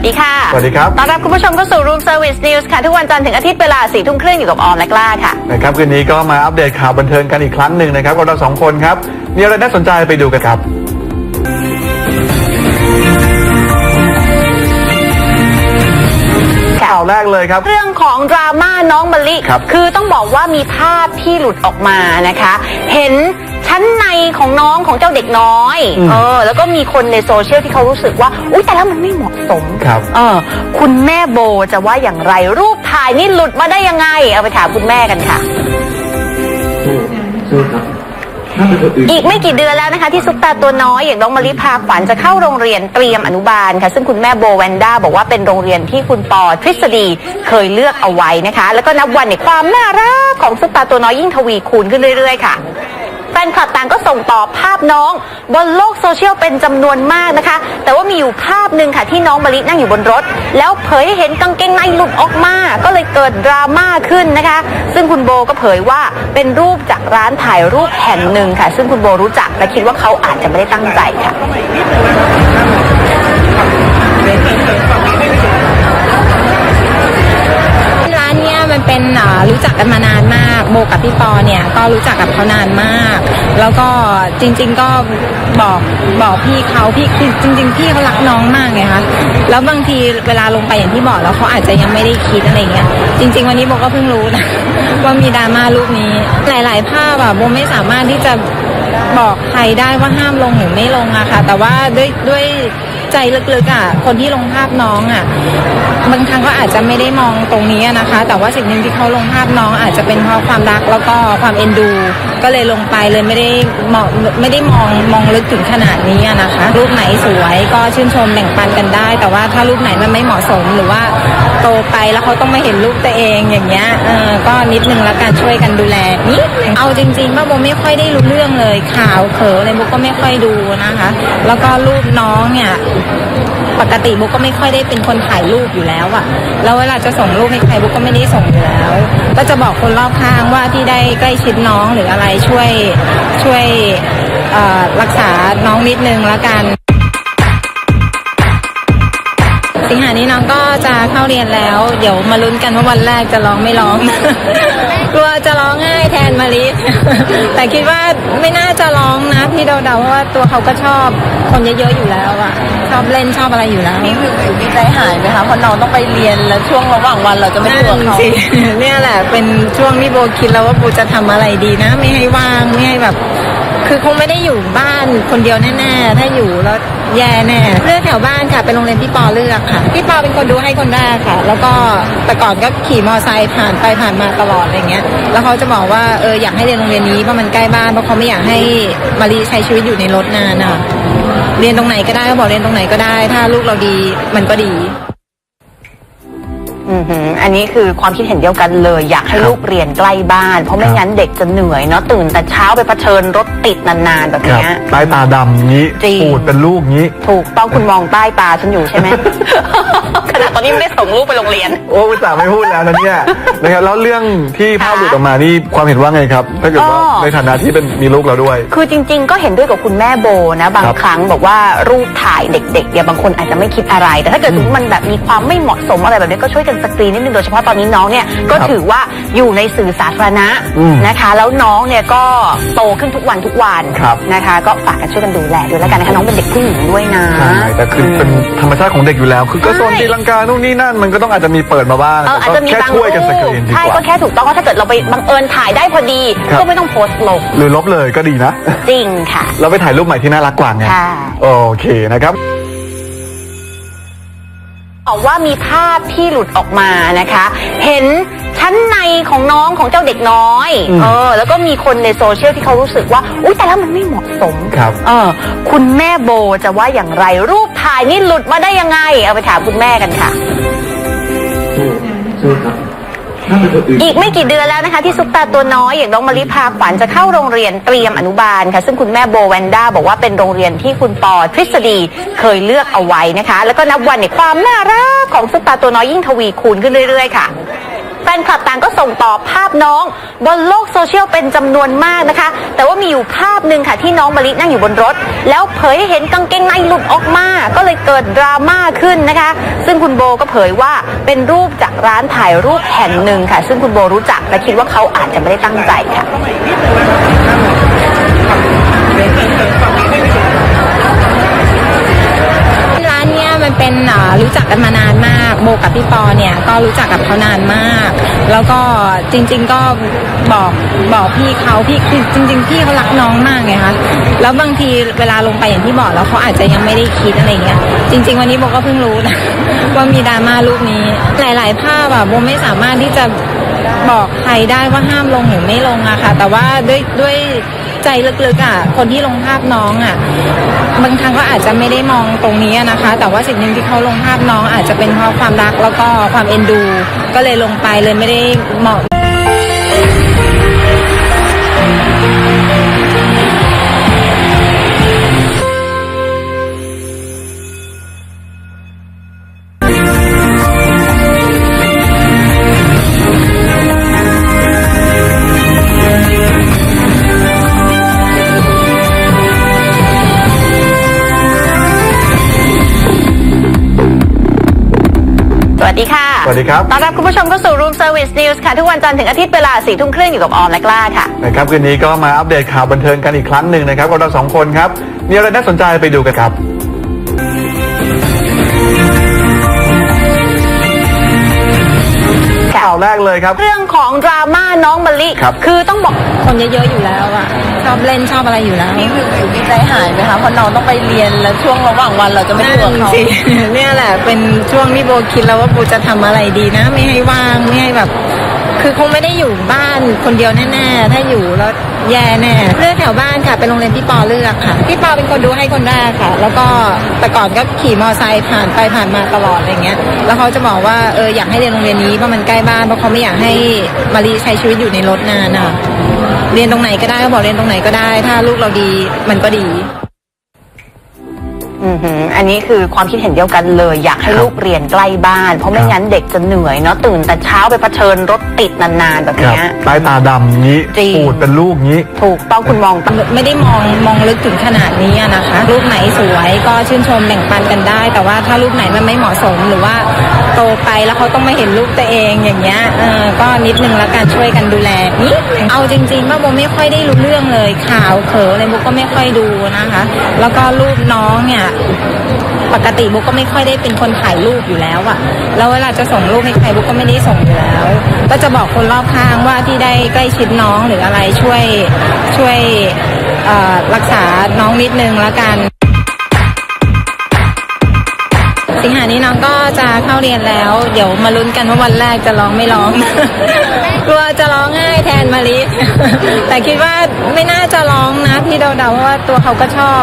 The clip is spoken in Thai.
วัสดีค่ะ สวัสดีครับ ต้อนรับคุณผู้ชมเข้าสู่ Room Service News ค่ะ ทุกวันจันทร์ถึงอาทิตย์เวลาสี่ทุ่มครึ่งอยู่กับออมและกล้าค่ะ นะครับคืนนี้ก็มาอัปเดตข่าวบันเทิงกันอีกครั้งหนึ่งนะครับกับเราสองคนครับ มีอะไรน่าสนใจไปดูกันครับ ข่าวแรกเลยครับ เรื่องของดราม่าน้องมะลิครับอต้องบอกว่ามีภาพที่หลุดออกมานะคะ เห็นชั้นในของน้องของเจ้าเด็กน้อยอืมเออแล้วก็มีคนในโซเชียลที่เขารู้สึกว่า อุ้ยแต่แล้วมันไม่เหมาะสมครับ เออคุณแม่โบจะว่าอย่างไรรูปถ่ายนี่หลุดมาได้ยังไง เอาไปถามคุณแม่กันค่ะ สู้สู้ครับถ้าเป็นคน อีกไม่กี่เดือนแล้วนะคะที่ซุปตาตัวน้อยอย่างน้องมะลิพาขวัญจะเข้าโรงเรียนเตรียมอนุบาลค่ะ ซึ่งคุณแม่โบแวนด้าบอกว่าเป็นโรงเรียนที่คุณปอทฤษฎีเคยเลือกเอาไว้นะคะ แล้วก็นับวันเนี่ยความน่ารักของซุปตาตัวน้อยยิ่งทวีคูณขึ้นเรื่อย ๆ ค่ะ นคลับต่างก็ส่งต่อภาพน้องบนโลกโซเชียลเป็นจำนวนมากนะคะ แต่ว่ามีอยู่ภาพหนึ่งค่ะที่น้องมะลินั่งอยู่บนรถ แล้วเผยให้เห็นกางเกงในหลุดออกมา ก็เลยเกิดดราม่าขึ้นนะคะ ซึ่งคุณโบก็เผยว่าเป็นรูปจากร้านถ่ายรูปแห่งหนึ่งค่ะ ซึ่งคุณโบรู้จักและคิดว่าเขาอาจจะไม่ได้ตั้งใจค่ะ เป็นรู้จักกันมานานมาก โบกับพี่ปอเนี่ยก็รู้จักกับเขานานมาก แล้วก็จริง ๆก็บอกบอกพี่เขาพี่จริง ๆ พี่เขารักน้องมากไงคะแล้วบางทีเวลาลงไปอย่างที่บอกแล้วเขาอาจจะยังไม่ได้คิดอะไรเงี้ยจริง ๆ วันนี้โบก็เพิ่งรู้นะว่ามีดราม่ารูปนี้ หลาย ๆ ภาพอะโบไม่สามารถที่จะบอกใครได้ว่าห้ามลงหรือไม่ลงอะค่ะ แต่ว่าด้วยด้วย ใจลึกๆอะคนที่ลงภาพน้องอะบางครั้งก็อาจจะไม่ได้มองตรงนี้นะคะ แต่ว่าสิ่งหนึ่งที่เขาลงภาพน้องอาจจะเป็นเพราะความรักแล้วก็ความเอ็นดู ก็เลยลงไปเลยไม่ได้มองไม่ได้มองมองลึกถึงขนาดนี้นะคะ รูปไหนสวยก็ชื่นชมแบ่งปันกันได้ แต่ว่าถ้ารูปไหนมันไม่เหมาะสมหรือว่า โตไปแล้วเขาต้องมาเห็นรูปตัวเองอย่างเงี้ยเออก็นิดนึงแล้วกันช่วยกันดูแลนิดนึงเอาจริงๆว่าโบไม่ค่อยได้รู้เรื่องเลยข่าวเขออะไรโบก็ไม่ค่อยดูนะคะ แล้วก็รูปน้องเนี่ยปกติบุ๊กก็ไม่ค่อยได้เป็นคนถ่ายรูปอยู่แล้วอะแล้วเวลาจะส่งรูปให้ใครบุ๊กก็ไม่ได้ส่งอยู่แล้ว ก็จะบอกคนรอบข้างว่าที่ได้ใกล้ชิดน้องหรืออะไรช่วยช่วยรักษาน้องนิดนึงแล้วกัน สิงหานี้น้องก็จะเข้าเรียนแล้ว เดี๋ยวมาลุ้นกันว่าวันแรกจะร้องไม่ร้อง กลัวจะร้องง่ายแทนมาริแต่คิดว่าไม่น่าจะร้องนะพี่เดาๆเพราะว่าตัวเขาก็ชอบคนเยอะๆอยู่แล้วอะชอบเล่นชอบอะไรอยู่แล้วนี่คือมีใจหายไหมคะเพราะน้องต้องไปเรียนแล้วช่วงระหว่างวันเราจะไม่ได้อยู่กับเขาสิเนี่ยแหละเป็นช่วงที่โบคิดแล้วว่าโบจะทำอะไรดีนะ ไม่ให้ว่างไม่ให้แบบ คือคงไม่ได้อยู่บ้านคนเดียวแน่ๆถ้าอยู่แล้ว แย่แน่เลือกแถวบ้านค่ะเป็นโรงเรียนพี่ปอเลือกค่ะพี่ปอเป็นคนดูให้คนแรกค่ะ แล้วก็แต่ก่อนก็ขี่มอไซค์ผ่านไปผ่านมาตลอดอะไรเงี้ย แล้วเขาจะบอกว่าเอออยากให้เรียนโรงเรียนนี้เพราะมันใกล้บ้านเพราะเขาไม่อยากให้มารีใช้ชีวิตอยู่ในรถนานอะเรียนตรงไหนก็ได้เขาบอกเรียนตรงไหนก็ได้ ถ้าลูกเราดีมันก็ดี อือหืออันนี้คือความคิดเห็นเดียวกันเลย อยากให้ครับลูกเรียนใกล้บ้าน เพราะไม่ครับงั้นเด็กจะเหนื่อยเนาะตื่นแต่เช้าไปเผชิญรถติดนานๆแบบครับเนี้ย ใต้ตาดำงี้จริง ปูดเป็นลูกงี้ ถูกต้องคุณมองใต้ตาฉันอยู่ใช่ไหม ขณะตอนนี้ไม่ได้ส่งลูกไปโรงเรียน โอ้อุตส่าห์ไม่พูดแล้วนะเนี่ย นะครับแล้วเรื่องที่ภาพหลุดออกมานี่ความเห็นว่าไงครับ ถ้าเกิดว่าก็ ในฐานะที่เป็นมีลูกเราด้วย คือจริง ๆ ก็เห็นด้วยกับคุณแม่โบนะ บางครับครั้งบอกว่ารูปถ่ายเด็กๆเนี่ยบางคนอาจจะไม่คิดอะไร แต่ถ้าเกิดสมมติมันแบบมีความไม่เหมาะสมอะไรแบบนี้ก็ช่วยกันสกรีนนิดนึงโดยเฉพาะตอนนี้น้องเนี่ยก็ครับถือว่าอยู่ในสื่อสาธารณะอืมนะคะ แล้วน้องเนี่ยก็โตขึ้นทุกวันทุกวันครับ นะคะ ก็ฝากกันช่วยกันดูแลด้วยแล้วกันนะคะน้องเป็นเด็กผู้หญิงด้วยนะ ใช่แต่คือเป็นธรรมชาติของเด็กอยู่แล้ว คือก็โซนใช่ตีลังกานู่นนี่นั่น มันก็ต้องอาจจะมีเปิดมาบ้างเอออาจจะมีแค่บางช่วยกันสกรีนดีใช่กก็ว่า แค่ถูกต้องว่าถ้าเกิดเราไปบังเอิญถ่ายได้พอดี ครับ ก็ไม่ต้องโพสต์ลงหรือลบเลยก็ดีนะ จริงค่ะ เราไปถ่ายรูปใหม่ที่น่ารักกว่าไงค่ะ โอเคนะครับ บอกว่ามีภาพที่หลุดออกมานะคะ เห็นชั้นในของน้องของเจ้าเด็กน้อยอืมเออแล้วก็มีคนในโซเชียลที่เขารู้สึกว่าอุ้ยแต่แล้วมันไม่เหมาะสมครับเออคุณแม่โบจะว่าอย่างไรรูปถ่ายนี่หลุดมาได้ยังไง เอาไปถามคุณแม่กันค่ะ สู้สู้ครับถ้าเป็นคน อีกไม่กี่เดือนแล้วนะคะที่ซุปตาตัวน้อยอย่างน้องมะลิพาขวัญจะเข้าโรงเรียนเตรียมอนุบาลค่ะซึ่งคุณแม่โบแวนด้าบอกว่าเป็นโรงเรียนที่คุณปอทฤษฎีเคยเลือกเอาไว้นะคะ แล้วก็นับวันเนี่ยความน่ารักของซุปตาตัวน้อยยิ่งทวีคูณขึ้นเรื่อยๆค่ะ แฟนคลับต่างก็ส่งต่อภาพน้อง บนโลกโซเชียลเป็นจำนวนมากนะคะ แต่ว่ามีอยู่ภาพหนึ่งค่ะที่น้องมะลินั่งอยู่บนรถ แล้วเผยให้เห็นกางเกงในหลุดออกมา ก็เลยเกิดดราม่าขึ้นนะคะ ซึ่งคุณโบก็เผยว่าเป็นรูปจากร้านถ่ายรูปแห่งหนึ่งค่ะ ซึ่งคุณโบรู้จักและคิดว่าเขาอาจจะไม่ได้ตั้งใจค่ะ รู้จักกันมานานมาก โบกับพี่ปอเนี่ยก็รู้จักกับเขานานมาก แล้วก็จริง ๆก็บอกบอกพี่เขาพี่คือจริง ๆ พี่เขารักน้องมากไงคะแล้วบางทีเวลาลงไปอย่างที่บอกแล้วเขาอาจจะยังไม่ได้คิดอะไรเงี้ยจริง ๆ วันนี้โบก็เพิ่งรู้นะว่ามีดราม่ารูปนี้ หลาย ๆ ภาพอะโบไม่สามารถที่จะบอกใครได้ว่าห้ามลงหรือไม่ลงอะค่ะ แต่ว่าด้วยด้วย ใจลึกๆอะคนที่ลงภาพน้องอะบางครั้งก็อาจจะไม่ได้มองตรงนี้นะคะ แต่ว่าสิ่งหนึ่งที่เขาลงภาพน้องอาจจะเป็นเพราะความรักแล้วก็ความเอ็นดู ก็เลยลงไปเลยไม่ได้มอง สดีค่ะสวัสดีครับ ต้อนรับคุณผู้ชมเข้าสู่ Room Service News ค่ะ ทุกวันจันทร์ถึงอาทิตย์เวลาสี่ทุ่มครึ่งอยู่กับออมและกล้าค่ะ นะครับคืนนี้ก็มาอัปเดตข่าวบันเทิงกันอีกครั้งหนึ่งนะครับกับเราสองคนครับ มีอะไรน่าสนใจไปดูกันครับ ข่าวแรกเลยครับ เรื่องของดราม่าน้องมะลิครับ คือต้องบอกคนเยอะๆอยู่แล้วอะชอบเล่นชอบอะไรอยู่แล้วนี่คือมีใจหายไหมคะเพราะน้องต้องไปเรียนแล้วช่วงระหว่างวันเราจะไม่นั่อยู่กับนเขาสิ เนี่ยแหละเป็นช่วงที่โบคิดแล้วว่าโบจะทำอะไรดีนะ ไม่ให้ว่างไม่ให้แบบ คือคงไม่ได้อยู่บ้านคนเดียวแน่ๆ ถ้าอยู่แล้วแย่แน่ เลือกแถวบ้านค่ะ เป็นโรงเรียนที่ปอเลือกค่ะ พี่ปอเป็นคนดูให้คนแรกค่ะ แล้วก็แต่ก่อนก็ขี่มอเตอร์ไซค์ผ่านไปผ่านมาตลอดอะไรเงี้ย แล้วเขาจะบอกว่าเอออยากให้เรียนโรงเรียนนี้เพราะมันใกล้บ้านเพราะเขาไม่อยากให้มารีใช้ชีวิตอยู่ในรถนานอะเรียนตรงไหนก็ได้เขาบอกเรียนตรงไหนก็ได้ ถ้าลูกเราดีมันก็ดี อือหืออันนี้คือความคิดเห็นเดียวกันเลย อยากให้ครับลูกเรียนใกล้บ้าน เพราะไม่ครับงั้นเด็กจะเหนื่อยเนาะตื่นแต่เช้าไปเผชิญรถติดนานๆแบบครับเนี้ยใต้ตาดำงี้จริงปูดเป็นลูกงี้ ถูกต้องคุณมองตามไม่ได้มองมองลึกถึงขนาดนี้อะนะคะรูปไหนสวยก็ชื่นชมแบ่งปันกันได้ แต่ว่าถ้ารูปไหนมันไม่เหมาะสมหรือว่าโตไปแล้วเขาต้องไม่เห็นรูปตัวเองอย่างเงี้ยเออก็นิดนึงแล้วกันช่วยกันดูแลนิดนึงเอาจริงๆว่าโบไม่ค่อยได้รู้เรื่องเลยข่าวเขออะไรโบก็ไม่ค่อยดูนะคะ แล้วก็รูปน้องเนี่ยปกติบุ๊กก็ไม่ค่อยได้เป็นคนถ่ายรูปอยู่แล้วอะแล้วเวลาจะส่งรูปให้ใครบุ๊กก็ไม่ได้ส่งอยู่แล้ว ก็จะบอกคนรอบข้างว่าที่ได้ใกล้ชิดน้องหรืออะไรช่วยช่วยรักษาน้องนิดนึงแล้วกัน สิงหานี้น้องก็จะเข้าเรียนแล้ว เดี๋ยวมาลุ้นกันว่าวันแรกจะร้องไม่ร้อง กลัวจะร้องง่ายแทนมาลิแต่คิดว่าไม่น่าจะร้องนะพี่เดาๆเพราะว่าตัวเขาก็ชอบ